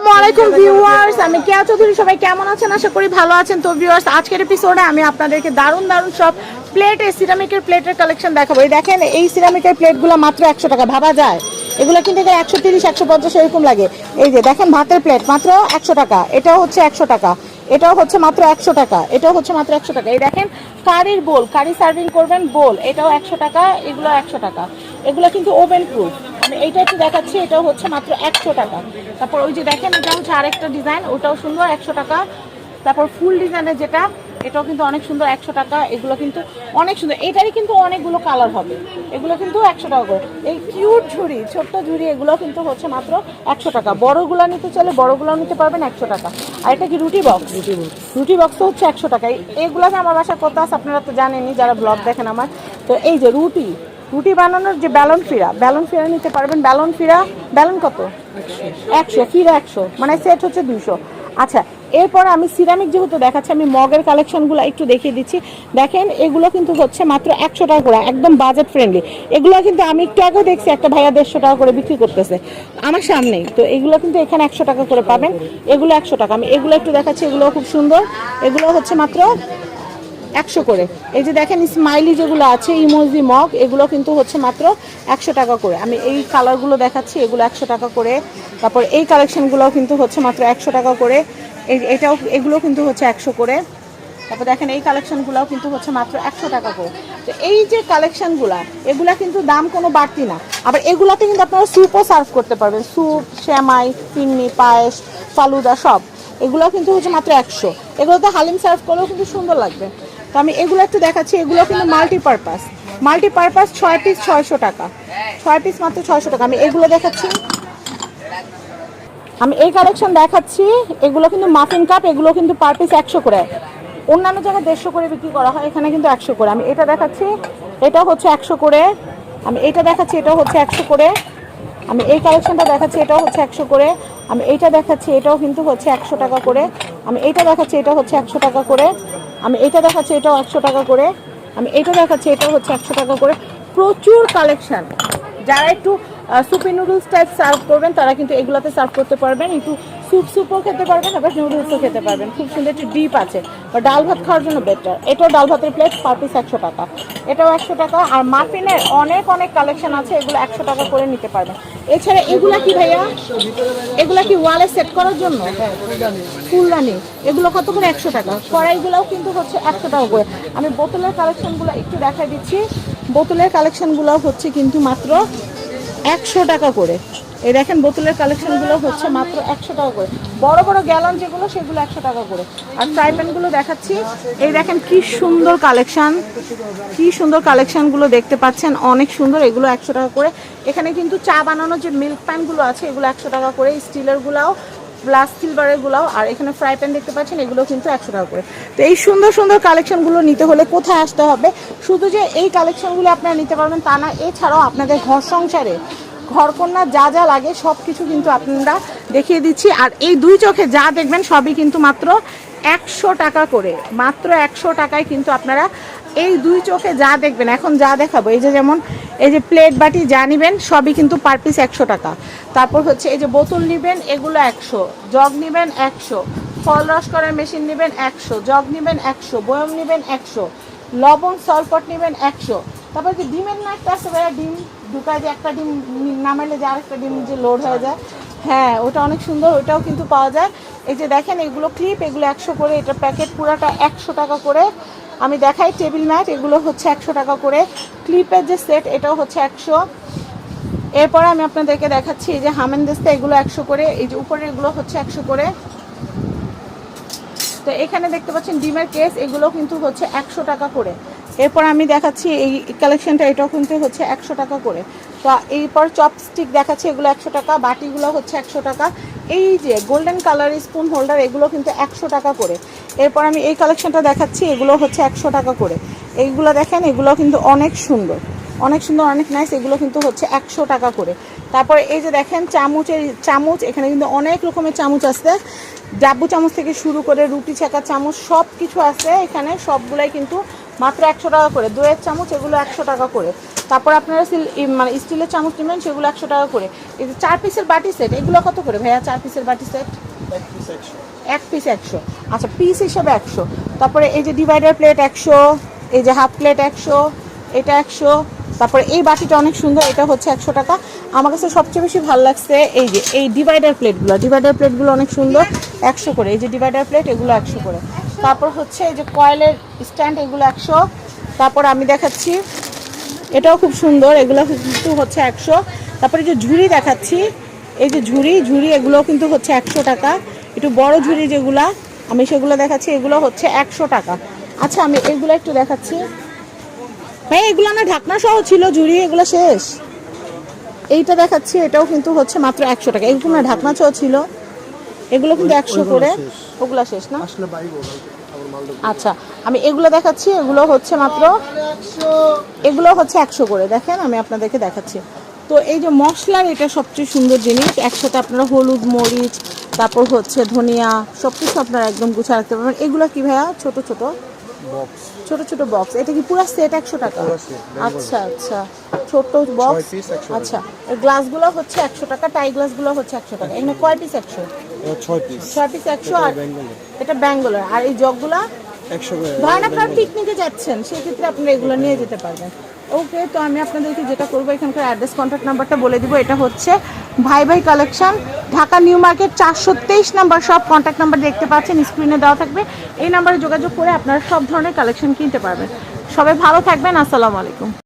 আসসালামাইকুম ভিউয়ার্স, আমি কেয়া চৌধুরী, সবাই কেমন আছেন? আশা করি ভালো আছেন। তো ভিউয়ার্স, আজকের এপিসোডে আমি আপনাদেরকে দারুণ দারুণ সব প্লেটের সিরামিকের প্লেটের কালেকশন দেখাবো। এই দেখেন, এই সিরামিকের প্লেটগুলো মাত্র একশো টাকা, ভাবা যায়? এগুলো কিন্তু একশো তিরিশ, একশো পঞ্চাশ এরকম লাগে। এই যে দেখেন ভাতের প্লেট মাত্র একশো টাকা। এটাও হচ্ছে একশো টাকা। এটাও হচ্ছে মাত্র একশো টাকা। এটাও হচ্ছে মাত্র একশো টাকা। এই দেখেন, কারির বোল কারি সার্ভিং করবেন বোল এটাও একশো টাকা, এগুলো একশো টাকা। এগুলো কিন্তু ওভেন প্রুফ আমি এইটা একটু দেখাচ্ছি এটা হচ্ছে মাত্র একশো টাকা। তারপর ওই যে দেখেন এটা হচ্ছে আরেকটা ডিজাইন ওটাও সুন্দর একশো টাকা। তারপর ফুল ডিজাইনের যেটা এটাও কিন্তু অনেক সুন্দর একশো টাকা। এগুলো কিন্তু অনেক সুন্দর। এটারই কিন্তু অনেকগুলো কালার হবে। এগুলো কিন্তু একশো টাকা করে। এই কিউট ঝুড়ি ছোট্ট ঝুড়ি এগুলো কিন্তু হচ্ছে মাত্র একশো টাকা। বড়গুলো নিতে চাইলে বড়গুলো নিতে পারবেন একশো টাকা। আর এটা কি রুটি বক্স রুটি বক্স রুটি বক্স তো হচ্ছে একশো টাকা। এই- এইগুলোকে আমার বাসায় কত আছে আপনারা তো জানেনই যারা ব্লগ দেখেন আমার। তো এই যে রুটি রুটি বানানোর যে ব্যালন ফিরা ব্যালন ফিরা নিতে পারবেন। ব্যালন ফিরা, ব্যালন কত? একশো, ফিরা একশো মানে সেট হচ্ছে দুশো আচ্ছা এরপর আমি সিরামিক যেহেতু দেখাচ্ছি, আমি মগের কালেকশনগুলো একটু দেখিয়ে দিচ্ছি। দেখেন, এগুলো কিন্তু হচ্ছে মাত্র একশো টাকা করে, একদম বাজেট ফ্রেন্ডলি এগুলো কিন্তু আমি একটু আগেও দেখছি, একটা ভাইয়া দেড়শো টাকা করে বিক্রি করতেছে। আমার সামনেই তো এগুলো কিন্তু এখানে একশো টাকা করে পাবেন। এগুলো একশো টাকা, আমি এগুলো একটু দেখাচ্ছি এগুলো খুব সুন্দর। এগুলো হচ্ছে মাত্র একশো করে। এই যে দেখেন স্মাইলি যেগুলো আছে ইমোজি মগ এগুলো কিন্তু হচ্ছে মাত্র একশো টাকা করে। আমি এই কালারগুলো দেখাচ্ছি, এগুলো একশো টাকা করে। তারপর এই কালেকশনগুলো কিন্তু হচ্ছে মাত্র একশো টাকা করে। এই, এটাও, এগুলো কিন্তু হচ্ছে একশো করে। তারপর দেখেন, এই কালেকশনগুলোও কিন্তু হচ্ছে মাত্র একশো টাকা করে। তো এই যে কালেকশনগুলা এগুলা কিন্তু দাম কোনো বাড়তি না। আবার এগুলাতে কিন্তু আপনারা স্যুপও সার্ভ করতে পারবেন। স্যুপ শ্যামাই ফিন্নি পায়েস, ফালুদা, সব। এগুলো কিন্তু হচ্ছে মাত্র একশো। এগুলোতে হালিম সার্ভ করলেও কিন্তু সুন্দর লাগবে। তো আমি এগুলো একটু দেখাচ্ছি। এগুলো কিন্তু মাল্টিপারপাস মাল্টিপারপাস ছয় পিস ছয়শো টাকা। ছয় পিস মাত্র ছয়শো টাকা। আমি এগুলো দেখাচ্ছি। আমি এই কালেকশন দেখাচ্ছি। এগুলো কিন্তু মাফিন কাপ এগুলো কিন্তু পার পিস একশো করে। অন্যান্য জায়গায় দেড়শো করে বিক্রি করা হয়, এখানে কিন্তু একশো করে। আমি এটা দেখাচ্ছি। এটা হচ্ছে একশো করে। আমি এটা দেখাচ্ছি এটা হচ্ছে একশো করে। আমি এই কালেকশনটা দেখাচ্ছি, এটাও হচ্ছে একশো করে। আমি এইটা দেখাচ্ছি, এটাও কিন্তু হচ্ছে একশো টাকা করে। আমি এইটা দেখাচ্ছি এটা হচ্ছে একশো টাকা করে। আমি এটা দেখাচ্ছি, এটাও একশো টাকা করে। আমি এটা দেখাচ্ছি, এটাও হচ্ছে একশো টাকা করে। প্রচুর কালেকশান। যারা একটু সুপি নুডলস টাইপ সার্ভ করবেন, তারা কিন্তু এগুলোতে সার্ভ করতে পারবেন। একটু স্যুপ স্যুপও খেতে পারবেন, আবার নুডলসও খেতে পারবেন। খুব সুন্দর একটু ডিপ আছে। বা ডাল ভাত খাওয়ার জন্য বেটার এটাও ডাল ভাতের প্লেট পার পিস একশো টাকা। এটাও একশো টাকা। আর মাফিনের অনেক অনেক কালেকশন আছে, এগুলো একশো টাকা করে নিতে পারবেন এছাড়া এগুলা কি ভাইয়া? এগুলা কি ওয়ালে সেট করার জন্য? ফুলদানি। এগুলো কত করে? একশো টাকা। কড়াইগুলোও কিন্তু হচ্ছে একশো টাকা করে। আমি বোতলের কালেকশনগুলো একটু দেখাই দিচ্ছি। বোতলের কালেকশনগুলো হচ্ছে কিন্তু মাত্র একশো টাকা করে। এই দেখেন বোতলের কালেকশনগুলো হচ্ছে মাত্র একশো টাকা করে। বড় বড় গ্যালন যেগুলো, সেগুলো একশো টাকা করে। আর ফ্রাই প্যানগুলো দেখাচ্ছি। এই দেখেন কি সুন্দর কালেকশন। কি সুন্দর কালেকশনগুলো দেখতে পাচ্ছেন। অনেক সুন্দর, এগুলো একশো টাকা করে। এখানে কিন্তু চা বানানোর যে মিল্ক প্যানগুলো আছে, এগুলো একশো টাকা করে। স্টিলেরগুলাও, গ্লাস সিলভারের গুলাও আর এখানে ফ্রাই প্যান দেখতে পাচ্ছেন, এগুলো কিন্তু একশো টাকা করে। তো এই সুন্দর সুন্দর কালেকশনগুলো নিতে হলে কোথায় আসতে হবে? শুধু যে এই কালেকশনগুলো আপনারা নিতে পারবেন তা না, এছাড়াও আপনাদের ঘর সংসারে ঘরকন্যা যা যা লাগে সব কিছু কিন্তু আপনারা দেখিয়ে দিচ্ছি। আর এই দুই চোখে যা দেখবেন সবই কিন্তু মাত্র একশো টাকা করে। মাত্র একশো টাকায় কিন্তু আপনারা এই দুই চোখে যা দেখবেন, এখন যা দেখাবো, এই যে যেমন এই যে প্লেট বাটি যা নিবেন, সবই কিন্তু পার পিস একশো টাকা। তারপর হচ্ছে এই যে বোতল নিবেন, এগুলো একশো। জগ নিবেন একশো। ফল রস করার মেশিন নেবেন একশো। জগ নেবেন একশো। বয়ম নেবেন একশো। লবণ সলপট নেবেন একশো। তারপর কি ডিমের না একটা আছে ভাইয়া ডিম ঢুকায় যে একটা ডিম নামাইলে যে আরেকটা ডিম যে লোড হয়ে যায়। হ্যাঁ ওটা অনেক সুন্দর, ওটাও কিন্তু পাওয়া যায়। এই যে দেখেন, এগুলো ক্লিপ এগুলো একশো করে, এটা প্যাকেট পুরাটা একশো টাকা করে। আমি দেখাই টেবিল ম্যাট এগুলো হচ্ছে একশো টাকা করে। ক্লিপের যে সেট এটাও হচ্ছে একশো। এরপরে আমি আপনাদেরকে দেখাচ্ছি, এই যে হামেন হামেনদেস্তা এগুলো একশো করে। এই যে উপরে এগুলো হচ্ছে একশো করে। তো এখানে দেখতে পাচ্ছেন, ডিমের কেস এগুলো কিন্তু হচ্ছে একশো টাকা করে। এরপর আমি দেখাচ্ছি এই কালেকশনটা এটাও কিন্তু হচ্ছে একশো টাকা করে। তো এরপর চপস্টিক দেখাচ্ছি, এগুলো একশো টাকা, বাটিগুলো হচ্ছে একশো টাকা। এই যে গোল্ডেন কালার স্পুন হোল্ডার এগুলো কিন্তু একশো টাকা করে। এরপর আমি এই কালেকশনটা দেখাচ্ছি, এগুলো হচ্ছে একশো টাকা করে। এইগুলো দেখেন, এগুলো কিন্তু অনেক সুন্দর। অনেক সুন্দর, অনেক নাইস এগুলো কিন্তু হচ্ছে একশো টাকা করে। তারপরে এই যে দেখেন, চামচের, চামচ, এখানে কিন্তু অনেক রকমের চামচ আছে। ডাব্বু চামচ থেকে শুরু করে রুটি ছেঁকার চামচ সব কিছু আছে এখানে, সবগুলাই কিন্তু মাত্র একশো টাকা করে দইয়ের চামচ এগুলো একশো টাকা করে। তারপর আপনারা সিল- মানে স্টিলের চামচ নেবেন সেগুলো একশো টাকা করে। এই যে চার পিসের বাটি সেট এগুলো কত করে ভাইয়া চার পিসের বাটি সেট এক পিস একশো। এক পিস একশো। আচ্ছা পিস হিসাবে একশো। তারপরে এই যে ডিভাইডার প্লেট একশো এই যে হাফ প্লেট একশো এটা একশো। তারপরে এই বাটিটা অনেক সুন্দর এটা হচ্ছে একশো টাকা। আমার কাছে সবচেয়ে বেশি ভালো লাগছে এই যে এই ডিভাইডার প্লেটগুলো ডিভাইডার প্লেটগুলো অনেক সুন্দর একশো করে। এই যে ডিভাইডার প্লেট এগুলো একশো করে। তারপর হচ্ছে এই যে কয়েলের স্ট্যান্ড, এগুলো একশো। তারপর আমি দেখাচ্ছি। এটাও খুব সুন্দর, এগুলো কিন্তু হচ্ছে একশো। তারপরে যে ঝুড়ি দেখাচ্ছি, এই যে ঝুড়ি ঝুড়ি এগুলো কিন্তু হচ্ছে একশো টাকা। একটু বড় ঝুড়ি যেগুলা, আমি সেগুলো দেখাচ্ছি, এগুলো হচ্ছে একশো টাকা। আচ্ছা আমি এগুলো একটু দেখাচ্ছি। ভাই, এগুলো না ঢাকনা সহ ছিল, ঝুড়ি, এগুলো শেষ। এইটা দেখাচ্ছি, এটাও কিন্তু হচ্ছে মাত্র একশো টাকা। এগুলো না ঢাকনা সহ ছিল। এগুলো কিন্তু একশো করে। ওগুলো শেষ না? আচ্ছা আমি এগুলো দেখাচ্ছি এগুলো হচ্ছে মাত্র এগুলো হচ্ছে একশো করে। দেখেন আমি আপনাদেরকে দেখাচ্ছি। তো এই যে মশলার এটা সবচেয়ে সুন্দর জিনিস একসাথে আপনারা হলুদ মরিচ তারপর হচ্ছে ধনিয়া সব কিছু আপনারা একদম গুছিয়ে রাখতে পারবেন। এগুলো কি ভাইয়া? ছোট ছোট? বক্স ছোট ছোট বক্স এটা কি পুরো সেট একশো টাকা। আচ্ছা আচ্ছা। ছোট বক্স ছয় piece, 100 টাকা। আচ্ছা এই গ্লাসগুলো হচ্ছে একশো টাকা টাই গ্লাসগুলো হচ্ছে একশো টাকা। এখানে কয় পিস একশো? ছয় পিস ছয় পিস একশো আর এটা ব্যাঙ্গালোর আর এই জগগুলা ধরেন আপনারা পিকনিকে যাচ্ছেন সেই ক্ষেত্রে আপনারা এগুলো নিয়ে যেতে পারবেন। ওকে তো আমি আপনাদেরকে যেটা করব, এখানকার অ্যাড্রেস কন্ট্যাক্ট নাম্বারটা বলে দিব। এটা হচ্ছে ভাই ভাই কালেকশন ঢাকা নিউ মার্কেট চারশো তেইশ নাম্বার সব কন্ট্যাক্ট নাম্বার দেখতে পাচ্ছেন স্ক্রিনে দেওয়া থাকবে। এই নাম্বারে যোগাযোগ করে আপনারা সব ধরনের কালেকশন কিনতে পারবেন। সবাই ভালো থাকবেন, আসসালামু আলাইকুম।